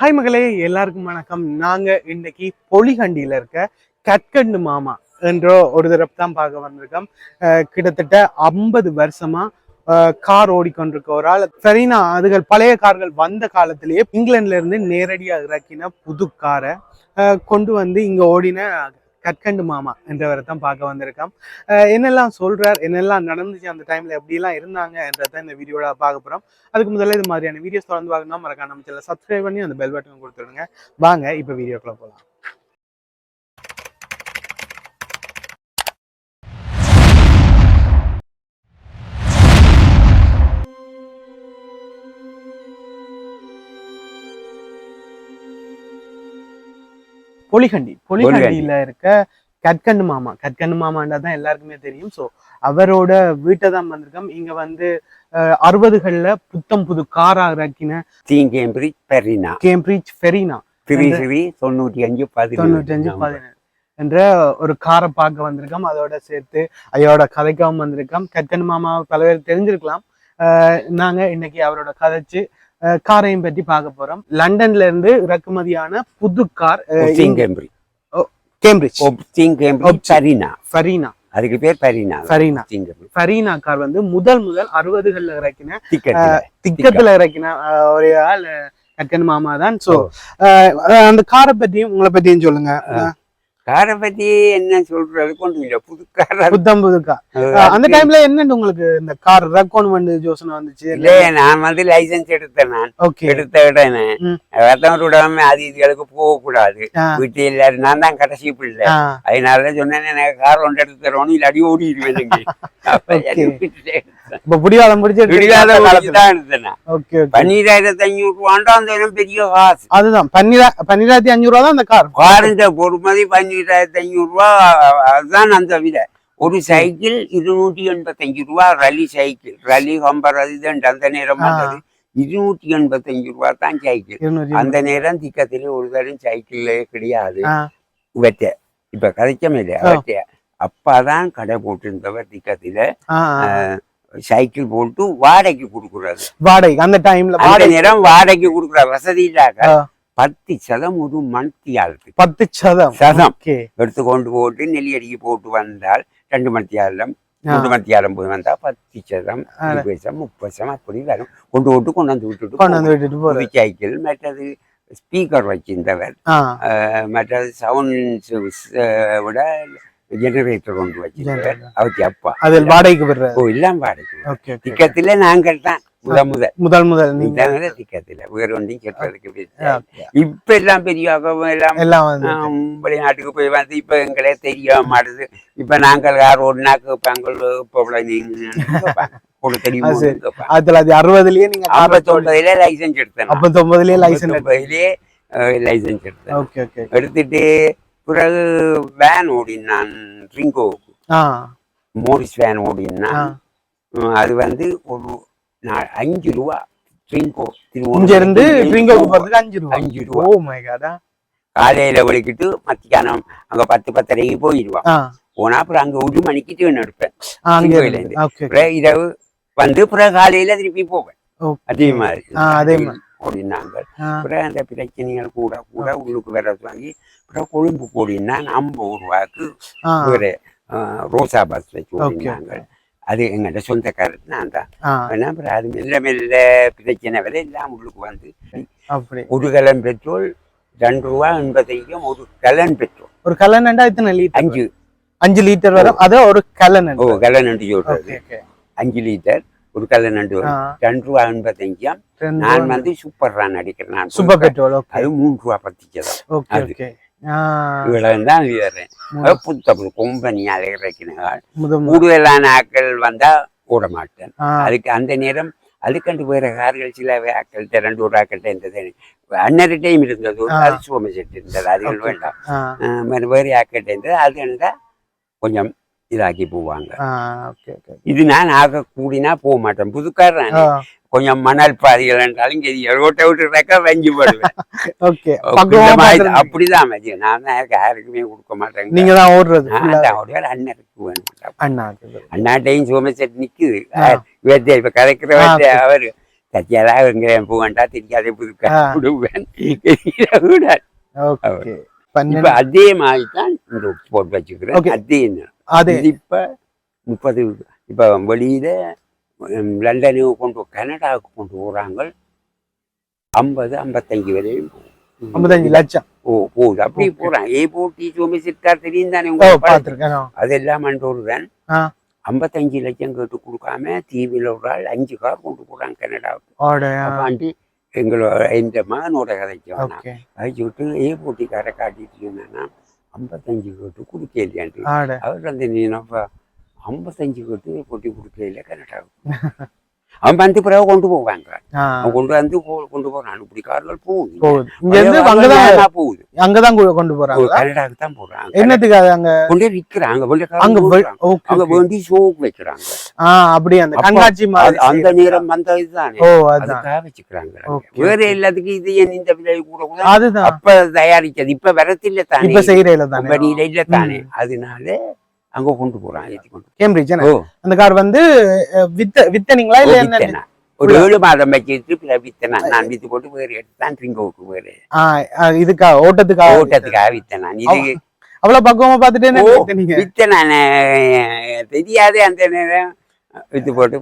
Hi மகளே எல்லாருக்கும் வணக்கம். நாங்க இன்னைக்கு பொலிகண்டியில் இருக்க கற்கண்டு மாமா என்ற ஒரு தடவை தான் பார்க்க வந்திருக்கோம். கிட்டத்தட்ட ஐம்பது வருஷமா கார் ஓடிக்கொண்டிருக்க ஒரு ஆள். சரினா அதுகள் பழைய கார்கள் வந்த காலத்திலேயே இங்கிலாந்துல இருந்து நேரடியா இறக்கின புது காரை கொண்டு வந்து இங்க ஓடின கற்கண்டு மாமா என்றவரை தான் பார்க்க வந்திருக்கோம். என்னெல்லாம் சொல்றார் என்னெல்லாம் நடந்துச்சு அந்த டைம்ல எப்படிலாம் இருந்தாங்க என்றதை இந்த வீடியோட பார்க்க போறோம். அதுக்கு முதல்ல இது மாதிரியான வீடியோஸ் தொடர்ந்து பார்க்கணும் மறக்காம நம்ம சேனல் சப்ஸ்கிரைப் பண்ணி அந்த பெல் பட்டன் கொடுத்துருங்க. வாங்க இப்போ வீடியோக்குள்ள போகலாம். பொலிகண்டி. பொலிகண்டியில இருக்க கற்கண்டு மாமா. கற்கண்டு மாமாண்டா தான் எல்லாருக்குமே தெரியும். ஸோ அவரோட வீட்டை தான் வந்திருக்கோம். இங்க வந்து அறுபதுகள்ல புத்தம் புது காரா இறக்கின தீங்கேம்பிரிஜ் பெரினா. கேம்பிரிட்ஜ் திரி தொண்ணூற்றி அஞ்சு தொண்ணூற்றஞ்சு பதினஞ்சு பதினேழு. என்ற ஒரு காரை பார்க்க வந்திருக்கோம். அதோட சேர்த்து ஐயோட கதைக்காகவும் வந்திருக்கோம். கற்கன் மாமா பல பேர் தெரிஞ்சிருக்கலாம். நாங்க இன்னைக்கு அவரோட கதைச்சு காரையும் பற்றி பார்க்க போறோம். லண்டன்ல இருந்து இறக்குமதியான புது car Cambridge the Cambridge Obst- பெரினா Farina அதுக்கு பேர் பெரினா Farina the Cambridge Farina car வந்து முதல் முதல் அறுபதுகள்ல இறக்கின திக்கத்துல இறக்கின ஒரு ஆள் கற்கன் மாமா தான் ஸோ அந்த காரை பற்றியும் உங்களை பற்றியும் சொல்லுங்க. காரை பத்தி என்ன சொல்றது? கொண்டு இல்லை புது கார்? புத்தம் புது கார் அந்த டைம்ல என்னன்னு உங்களுக்கு இந்த கார் ரெக்கோன்மெண்ட் யோசனை வந்துச்சு? இல்ல? நான் வந்து லைசன்ஸ் எடுத்தேன் நான். எடுத்த உடனே. ரத்தம் விடாம அது இதுகளுக்கு போக கூடாது. வீட்டு எல்லாரும் நான் தான் கடைசி பிள்ளை. அதனால சொன்னேன் எனக்கு கார் ஒன்று எடுத்து தரணும் இல்லாட்டி ஓடிடுவேன். அப்ப. இப்ப புடிவாதம் பிடிச்சி நான். ஓகே பன்னீராயிரத்தி ஐநூறு ரூபாண்டா அந்த இடம் பெரிய காசு அதுதான் பன்னிரா பன்னிராயிரத்தி அஞ்சூறு ரூபா தான் அந்த கார் காருன்ற பொறுமதி பன்னீராயிரத்தி ஐநூறு ரூபா அதுதான் அந்த விலை ஒரு சைக்கிள் இருநூற்றி எண்பத்தஞ்சு ரூபா ரலி சைக்கிள் ரலி ஹம்பர் அது இதுன்ட்டு அந்த நேரம் ஆ. வந்தது இருநூற்றி எண்பத்தஞ்சு ரூபா தான் சைக்கிள் அந்த நேரம் திக்கத்திலே ஒரு தரம் சைக்கிள்லே கிடையாது. வெட்ட இப்ப கதைச்சமே இல்லை. வெட்ட அப்பாதான் கடை போட்டிருந்தவர் திக்கத்தில. சைக்கிள் போட்டு வாடகைக்கு கொடுக்குறாரு. வாடகை அந்த டைம்ல அந்த வாடகை நேரம் வாடகைக்கு கொடுக்குற வசதி இல்லாத ஆ. பத்து சதம் ஒரு மணித்தியாலத்துக்கு. பத்து சதம். சதம். எடுத்து கொண்டு போட்டு நெல்லியடிக்கு போட்டு வந்தால் ரெண்டு மணித்தியாலம் ஆ. மூன்று மணித்தியாலம் போய் வந்தா பத்து சதம். இருபது பைசா முப்பது பைசா அப்படி வரும். கொண்டு போட்டு கொண்டு வந்து விட்டுட்டு கொண்டு வந்து விட்டுட்டு புது சைக்கிள் மற்றது ஸ்பீக்கர் வச்சிருந்தவர். மற்றது சவுண்ட் விட ஜெனரேட்டர் கொண்டு Generator. அவருக்கு அப்பா. அதில் வாடகைக்கு விடுறது ஓ இல்லாம வாடகை ஓகே ஓகே திக்கத்துல நாங்கள் தான் முத முதல். முதல் முதல் நீங்க. திக்கத்துல. வேற ஒன்றையும் Okay. இப்ப எல்லாம் பெரியவங்க எல்லாம் எல்லாம் வெளிநாட்டுக்கு போய் வந்து இப்ப எங்களே தெரிய மாட்டுது. இப்ப நாங்கள் யார் ஒன்னாக்கு இப்ப இப்போ நீங்க. ஆயிரத்தி தொள்ளாயிரத்தி அறுபதுலயே நீங்க கார் ஐம்பத்தொன்பதுல லைசன்ஸ் எடுத்தேன் ஐம்பத்தொன்பதுலயே லைசன்ஸ் ஐம்பத்தொன்பதுலயே லைசன்ஸ் எடுத்தேன் எடுத்துட்டு பிறகு வேன் ஓடினான் ட்ரிங்கோ ஆ. மோரிஸ் வேன் ஓடினான். அது வந்து ஒரு அஞ்சு ரூபா ட்ரிங்கோ இங்க இருந்து அஞ்சு ரூபா. அஞ்சு ரூபா. ஓ மை காடா காலையில ஒழிக்கிட்டு மத்தியானம் அங்க பத்து பத்தரைக்கு போயிடுவான். போனா அப்புறம் அங்க ஒரு மணிக்கு ட்ரெயின் எடுப்பேன். இரவு வந்து அப்புறம் காலையில திருப்பி போவேன். அதே மாதிரி. அதே மாதிரி. ஓடினாங்க ஆ. அப்புறம் அந்த பிரச்சனைகள் கூட கூட உள்ளுக்கு வர வாங்கி அப்புறம் கொழும்பு போடினா ஐம்பது ரூபாய்க்கு ஒரு ரோசா பஸ் வச்சு Okay, ஓடினாங்க அது எங்கள்கிட்ட சொந்தக்காரர் நான் தான் அப்புறம் அது மெல்ல மெல்ல பிரச்சனை வரை எல்லாம் உள்ளுக்கு வந்து. ஒரு கலன் பெட்ரோல் ரெண்டு ரூபா எண்பத்தையும் ஒரு கலன் பெட்ரோல். ஒரு கல்லணண்டா இத்தனை லிட்டர் அஞ்சு. அஞ்சு லிட்டர் வரும். அது ஒரு கல்லணன் ஓ கலன் சொல்றது. அஞ்சு லிட்டர் அண்டு ஆ. ரெண்டு ரூபா எண்பத்தஞ்சாம். ரெண்டு நான். வந்து சூப்பர் ரான் அடிக்கிறேன் நான் சூப்பர் பெட்ரோல் அது மூன்று ரூபா அது. ஆ. இவ்வளவு தான் வீரறேன் மூணு. புத்த புது கொம்பனியால் இறக்கினாள் கூடுதலான ஆட்கள் வந்தா ஓட மாட்டேன். அதுக்கு அந்த நேரம் அதுக்கண்டு வேற கார்கள் சில ஆக்கள்கிட்ட ரெண்டு ஒரு ஆக்கள்கிட்ட இருந்தது. அன்னரி டைம் இருந்தது. அது சோம செட் இருந்தது. அதுகள். வேண்டாம். வேற ஆக்கள்கிட்ட இருந்தது. அது இருந்தா கொஞ்சம் இதாக்கி போவாங்க. இது நான் ஆக கூடினா போக மாட்டேன் புதுக்காரன் கொஞ்சம் மணல் பாதிகள் என்றாலும் சரி ரோட்டை விட்டுறக்க வஞ்சி போடுவேன். அப்படிதான் மதி நான் தான் யாருக்கு- யாருக்குமே கொடுக்க மாட்டேங்க நீங்க தான் ஓடுறது ஒரே அண்ணனுக்கு வேணும். அண்ணா. அண்ணாட்டையும் சோம செட் நிக்குது. வேட்டை இப்ப கதைக்கிற okay. அவரு. தச்சியாரா எங்க பூ வேண்டா தெரியாதே புதுக்க. விடுவேன். பன்னெண்டு. அதே மாதிரி தான் போட்டு வச்சுக்கிறேன். அதே தான். அதே இப்ப முப்பது இப்ப வெளியில லண்டனுக்கு கொண்டு கனடாவுக்கு கொண்டு போறாங்க ஐம்பது ஐம்பத்தஞ்சு வரையும். ஐம்பத்தஞ்சு லட்சம். ஓ போகுது. அப்படி. போறான் ஏ போட்டி சோமி சித்தார் தெரியும் தானே. பாத்திருக்கேன் அதெல்லாம் மண்டோர் தான். ஐம்பத்தஞ்சு லட்சம் கேட்டு கொடுக்காம தீவில் ஒரு ஆள் அஞ்சு கார் கொண்டு போறாங்க கனடாவுக்கு. அப்பாண்டி எங்களோட இந்த மகனோட கதைக்கு வேணாம் ஓகே. கழிச்சு விட்டு ஏ போட்டிக்காரை காட்டிட்டு இருந்தானா ஐம்பத்தஞ்சு கேட்டு கொடுக்கலையான்ட்டு அவர் வந்து நீ நம்ம ஐம்பத்தஞ்சு கேட்டு போட்டி கொடுக்கல கனடாவுக்கு அவன் வந்து பிறகு கொண்டு போவாங்க அவன் கொண்டு வந்து கொண்டு போறான் இப்படி கார்கள் போகுது போகுது அங்கதான் கொண்டு போறாங்க கனடாவுக்கு தான் போறாங்க என்னத்துக்கு அங்க கொண்டே விற்கிறாங்க அங்க. வேண்டி ஷோக்கு வைக்கிறாங்க அப்படி அந்த கண்காட்சி அந்த நேரம் வந்த இதுதானே அதுக்காக வச்சுக்கிறாங்க வேற. எல்லாத்துக்கும் இது ஏன் இந்த விலை கூட கூட அதுதான் அப்ப தயாரிச்சது இப்ப வரத்தில்ல தானே இப்ப செய்யறதுல தானே கம்பெனியில இல்ல தானே அதனால அங்க கொண்டு போறான் ஏத்தி கொண்டு கேம்பிரிட்ஜ் அந்த கார் வந்து வித்த வித்தனீங்களா இல்ல என்ன. ஒரு ஏழு மாதம் வச்சுட்டு பிற வித்தனா. நான் வித்து போட்டு வேறு எடுத்து தான் ட்ரிங்கோவுக்கு வேறு ஆ, ஆ, இதுக்கா ஓட்டத்துக்காக ஓட்டத்துக்காக வித்தனான் இது அவ்வளவு பக்குவமா பாத்துட்டு என்ன ஓ. வித்தனீங்க வித்தனான. தெரியாதே அந்த நேரம். வித்து போட்டு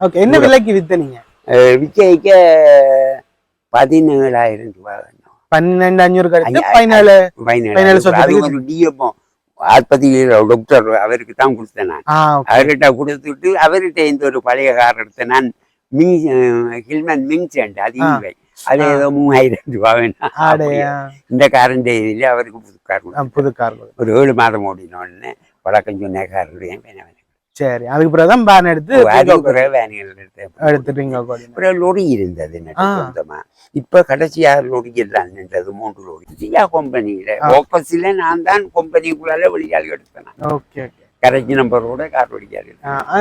ஓகே என்ன விலைக்கு வித்தனீங்க? விஜய்க்கு பதினேழாயிரம் ரூபாய். பன்னெண்டு அஞ்சூறு கழிச்சு ஐயா, பதினாலு பதினேழு பதினேழு அது சொச்சத்துக்கு ஒரு டிஎம்ஓ ஆஸ்பத்திரி டாக்டர் அவருக்கு தான் கொடுத்தேன் நான். அவர்கிட்ட கொடுத்துட்டு அவர்கிட்ட இந்த ஒரு பழைய கார் எடுத்தேன் நான். மிங் ஹில்மன் மிங்சென்ட் அது ஆ. இல்லை அது ஏதோ மூவாயிரம் ரூபாய் வேணாம். இந்த காரண்ட இதில் அவருக்கு புது கார். புது கார் ஒரு ஏழு மாதம் ஓடின உடனே வழக்கம் சொன்ன கார் வேணும் சரி. அதுக்கு பிறகுதான் பேன் எடுத்து அதுக்கு பிறகு வேனியல் எடுத்தேன் எடுத்துட்டீங்க அப்புறம் லொரி இருந்தது எனக்கு ஆ. சொந்தமா. இப்ப கடைசியா லொரி எல்லாம் நின்றது மூன்று லொரி சியா கம்பெனியில. ஓப்பஸில் நான் தான் கம்பெனிக்குள்ளால வெளியாளி எடுத்தேன் ஓகே கரைச்சி நம்பரோட கார் வெளியாளி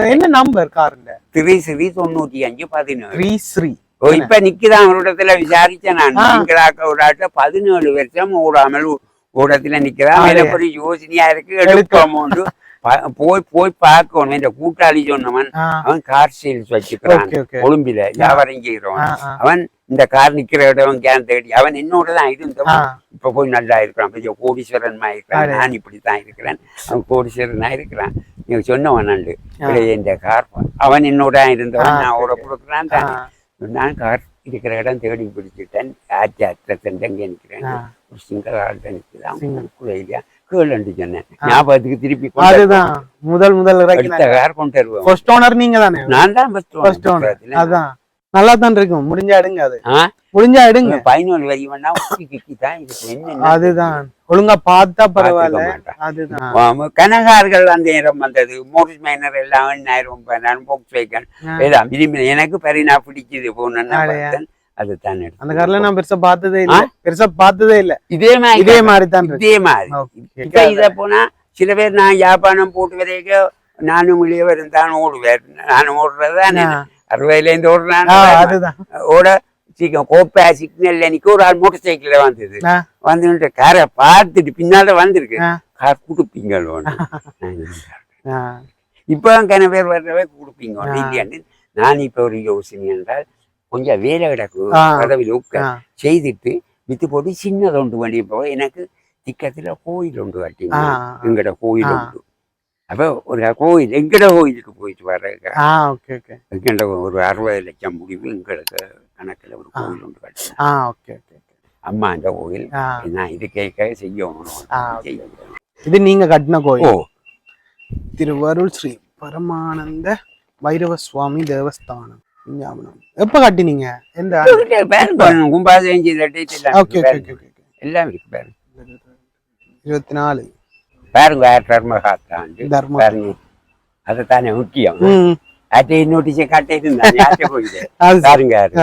என்ன நம்பர் கார்ல திரி சிறி தொண்ணூத்தி அஞ்சு பதினேழு. த்ரீ ஸ்ரீ இப்ப நிக்குதான் அவரிடத்துல விசாரிச்சேன் நான். நீங்களாக்க ஒரு ஆட்ட பதினேழு வருஷம் ஓடாமல் ஓடத்துல பெரிய யோசனையா இருக்கு? எடுக்க. போய் போய் பார்க்கணும். இந்த கூட்டாளி சொன்னவன் அவன் கார் சேல்ஸ் வச்சுக்கிறான். கொழும்பில வியாபாரம் ஆ அவன் இந்த கார் நிக்கிற இடம் கேன் தேடி அவன் என்னோட தான் ஆ. இருந்தவன் இப்ப போய் நல்லா இருக்கிறான். பெரிய கோடீஸ்வரன் இருக்கிறான். நான் இப்படித்தான் இருக்கிறேன். அவன் கோடீஸ்வரனா இருக்கிறான். நீங்க சொன்னவன் நண்டு. இந்த கார் அவன் என்னோட தான் இருந்தவன். நான் அவரை சரி. கொடுக்குறான் ஆ. நான் கார் இருக்கிற இடம் தேடி பிடிச்சிட்டேன். ஆச்சி அத்தன் தங்க நிற்கிறேன். ஒரு சிங்கிள் ஆள்கிட்ட நிற்கிறான் சிங்கிள். கேளுண்டு சொன்னேன். ஞாபகத்துக்கு திருப்பி அதுதான். முதல் முதல் அடுத்த கார் கொண்டு வருவேன். ஃபர்ஸ்ட் ஓனர் நீங்க தானே நான் தான் ஃபர்ஸ்ட் ஃபர்ஸ்ட் ஓனர் அதான். நல்லா தான் இருக்கும். முடிஞ்சா எடுங்க அது? முடிஞ்சா எடுங்க. வேணா உச்சி கிக்கி தான் இதுக்கு என்ன அதுதான். ஒழுங்கா பார்த்தா பரவாயில்ல. அதுதான். கனகார்கள் அந்த நேரம் வந்தது. மோரிஸ் மைனர் எல்லாம் எண்ணாயிரம் போக்ஸ் வைக்கன். எல்லாம் எனக்கு பெரியனா பிடிக்குது போனேன்னா அடையா. பார்த்தேன். அது தான். அந்த கார்ல நான் பெருசா பார்த்ததே இல்ல. பெருசா பார்த்ததே இல்ல. இதே மாதிரி இதே மாதிரி தான் இதே மாதிரி. இப்ப இத போனா சில பேர் நான் யாப்பானம் போட்டு வரைக்கும் நானும் வெளியே வரும் தான் ஓடுவேன். நானும் ஓடுறதுதான். அறுபதுல இருந்து ஓடுறான். அதுதான். ஓட சீக்கிரம் கோப்பை சிக்னல்ல நிக்க ஒரு ஆள் மோட்டர் சைக்கிள்ல வந்தது. ஆ. வந்து காரை பார்த்துட்டு பின்னால வந்திருக்கு. கார் கொடுப்பீங்களோ? ஆ, இப்போ கன பேர் வர்றவே கொடுப்பீங்க நான் இப்ப ஒரு யோசனை என்றால் கொஞ்சம் வேலை கிடக்கு ஆ. கதவில் உட்கார் ஆ, செய்துட்டு வித்து போட்டு சின்னதொண்டு வண்டி போக எனக்கு திக்கத்துல கோயில் கட்டிங்க ஆ. எங்கட கோயில். உண்டு அப்ப ஒரு கோயில் எங்கட கோயிலுக்கு போயிட்டு வர ஆ ஓகே ஓகே. எங்கட ஒரு அறுபது லட்சம் முடிவு எங்களுக்கு கணக்குல ஒரு. கோயில் கட்டினேன். ஆ ஓகே ஓகே அம்மா அந்த கோயில் நான் இது கேட்க செய்யணும். இது நீங்க கட்டின ஓ. கோயில் திருவருள் ஸ்ரீ பரமானந்த பைரவ சுவாமி தேவஸ்தானம். விஞ்ஞாபனம் எப்ப கட்டினீங்க? எந்த எல்லாம் ஓகே ஓகே. ஓகே எல்லாம் இருக்கு பாருங்க இருபத்தி நாலு பாருங்க தர்மகாத்தாண்டு தர்ம பாருங்க அதுதானே முக்கியம். அட்டை நோட்டீஸை காட்டியிருந்தாங்க ஆட்டை போயிட்டு அது பாருங்க அது.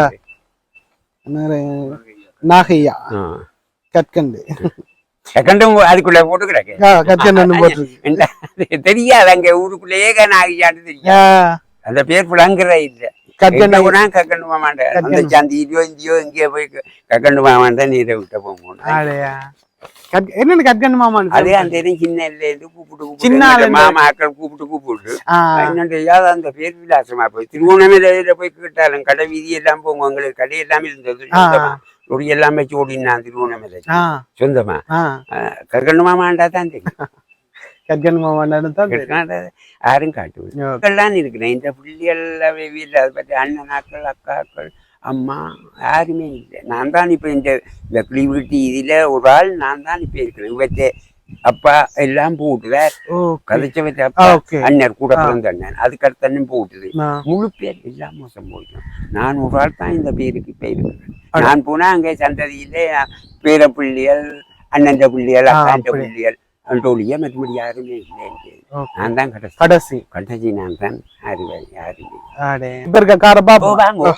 நாகையா. கற்கண்டு. செகண்டும் அதுக்குள்ள போட்டு கிடக்கு ஆ, கற்கண்டு போட்டிருக்கு. என்ன, அது தெரியாது அங்க ஊருக்குள்ளேயே நாகியாண்டு தெரியும் அந்த பேர் புலங்குற இல்ல. போனா கக்கண்டு மாமாண்ட அந்த கக்கண்டு. சந்தியிலயோ இந்தியோ இங்கேயோ போய் கக்கண்டு மாமாண்ட நீரை விட்ட கட்- என்னன்னு கற்கண்டு மாமான்னு அதே. அந்த இடம் சின்ன இருந்து கூப்பிட்டு சின்ன மாமாக்கள் கூப்பிட்டு கூப்பிட்டு என்னோட தெரியாத அந்த பேர் விலாசமா போய் திருவோணமலையில போய் கேட்டாலும் கடை வீதி எல்லாம் போங்க உங்களுக்கு கடை எல்லாம் இருந்தது லொரி எல்லாம் வச்சு ஓடினான் திருவோணமலை சொந்தமா. கற்கண்டு மாமாண்டா தான் தெரியும் கற்கண்டு மாமான்னு தான் யாரும் காட்டுவது ஓ, மக்கள்லாம் இருக்கிறேன். இந்த பிள்ளைகள் வீட்டில் அதை பற்றி அண்ணனாக்கள் அக்காக்கள் அம்மா யாருமே இல்லை. நான் தான் இப்போ இந்த இந்த கிளிவிட்டி இதில் ஒரு ஆள் நான் தான் இப்போ இருக்கிறேன். இவற்றை அப்பா எல்லாம் போட்டுதார். கதைச்ச வச்ச அப்பா. அண்ணர் கூட. பிறந்த அண்ணன். அதுக்கடுத்தன்னும் போட்டுது. ஆ, முழு பேர் எல்லாம் மோசம் போயிடும் நான் ஒரு ஆள் தான் இந்த பேருக்கு இப்போ இருக்கிறேன். நான் போனா அங்கே சந்ததியிலே பேர பிள்ளைகள் அண்ணன் பிள்ளைகள் அக்காண்ட. பிள்ளைகள் டோலியா மற்றபடி யாருமே இல்லை? நான் தான் கடைசி. கடைசி. கடைசி நான் தான் அறிவேன் யாருமே இருக்க காரப்பா போவாங்க.